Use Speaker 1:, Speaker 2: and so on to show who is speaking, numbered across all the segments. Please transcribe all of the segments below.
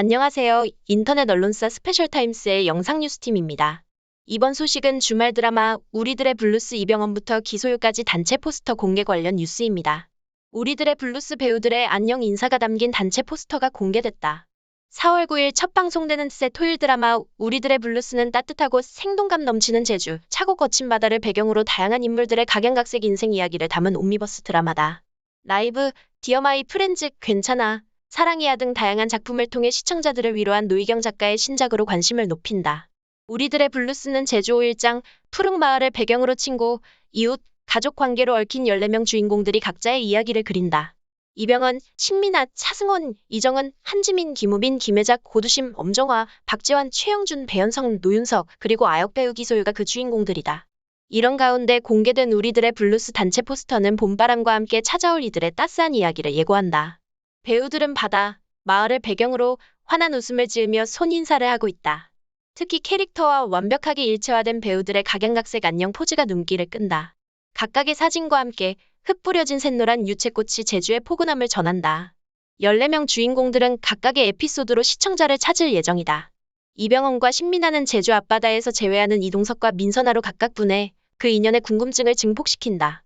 Speaker 1: 안녕하세요. 인터넷 언론사 스페셜타임스의 영상뉴스팀입니다. 이번 소식은 주말 드라마 우리들의 블루스 이병헌부터 기소유까지 단체 포스터 공개 관련 뉴스입니다. 우리들의 블루스 배우들의 안녕 인사가 담긴 단체 포스터가 공개됐다. 4월 9일 첫 방송되는 새 토일 드라마 우리들의 블루스는 따뜻하고 생동감 넘치는 제주, 차고 거친 바다를 배경으로 다양한 인물들의 각양각색 인생 이야기를 담은 옴니버스 드라마다. 라이브, 디어마이 프렌즈, 괜찮아, 사랑이야 등 다양한 작품을 통해 시청자들을 위로한 노희경 작가의 신작으로 관심을 높인다. 우리들의 블루스는 제주 5일장, 푸른 마을을 배경으로 친구, 이웃, 가족 관계로 얽힌 14명 주인공들이 각자의 이야기를 그린다. 이병헌, 신민아, 차승원, 이정은, 한지민, 김우빈, 김혜작, 고두심, 엄정화, 박재환, 최영준, 배현성, 노윤석, 그리고 아역 배우 기소유가 그 주인공들이다. 이런 가운데 공개된 우리들의 블루스 단체 포스터는 봄바람과 함께 찾아올 이들의 따스한 이야기를 예고한다. 배우들은 바다, 마을을 배경으로 환한 웃음을 지으며 손인사를 하고 있다. 특히 캐릭터와 완벽하게 일체화된 배우들의 각양각색 안녕 포즈가 눈길을 끈다. 각각의 사진과 함께 흙 뿌려진 샛노란 유채꽃이 제주의 포근함을 전한다. 14명 주인공들은 각각의 에피소드로 시청자를 찾을 예정이다. 이병헌과 신민아는 제주 앞바다에서 재회하는 이동석과 민선아로 각각 분해 그 인연의 궁금증을 증폭시킨다.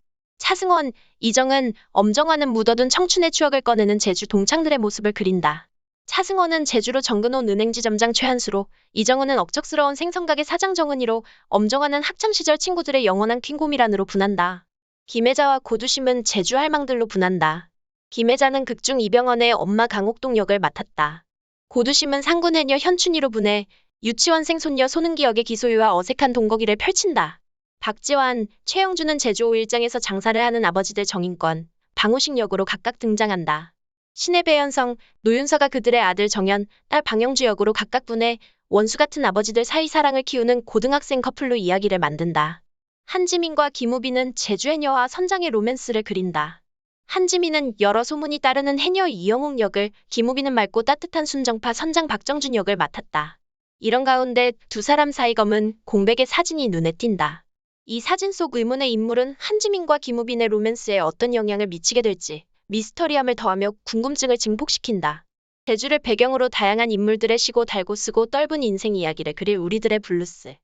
Speaker 1: 차승원, 이정은, 엄정화는 묻어둔 청춘의 추억을 꺼내는 제주 동창들의 모습을 그린다. 차승원은 제주로 정근온 은행지 점장 최한수로, 이정은은 억척스러운 생선가게 사장 정은이로, 엄정화는 학창시절 친구들의 영원한 킹고미란으로 분한다. 김혜자와 고두심은 제주 할망들로 분한다. 김혜자는 극중 이병헌의 엄마 강옥동 역을 맡았다. 고두심은 상군 해녀 현춘이로 분해 유치원생 손녀 손은기 역의 기소유와 어색한 동거기를 펼친다. 박지환, 최영준은 제주 5일장에서 장사를 하는 아버지들 정인권, 방우식 역으로 각각 등장한다. 신의 배현성, 노윤서가 그들의 아들 정연, 딸 방영주 역으로 각각 분해 원수 같은 아버지들 사이 사랑을 키우는 고등학생 커플로 이야기를 만든다. 한지민과 김우빈은 제주 해녀와 선장의 로맨스를 그린다. 한지민은 여러 소문이 따르는 해녀 이영웅 역을, 김우빈은 맑고 따뜻한 순정파 선장 박정준 역을 맡았다. 이런 가운데 두 사람 사이 검은 공백의 사진이 눈에 띈다. 이 사진 속 의문의 인물은 한지민과 김우빈의 로맨스에 어떤 영향을 미치게 될지 미스터리함을 더하며 궁금증을 증폭시킨다. 제주를 배경으로 다양한 인물들의 시고 달고 쓰고 떫은 인생 이야기를 그릴 우리들의 블루스.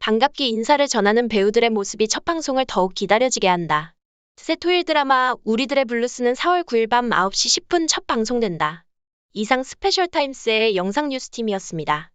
Speaker 1: 반갑게 인사를 전하는 배우들의 모습이 첫 방송을 더욱 기다려지게 한다. 새 토일 드라마 우리들의 블루스는 4월 9일 밤 9시 10분 첫 방송된다. 이상 스페셜 타임스의 영상 뉴스팀이었습니다.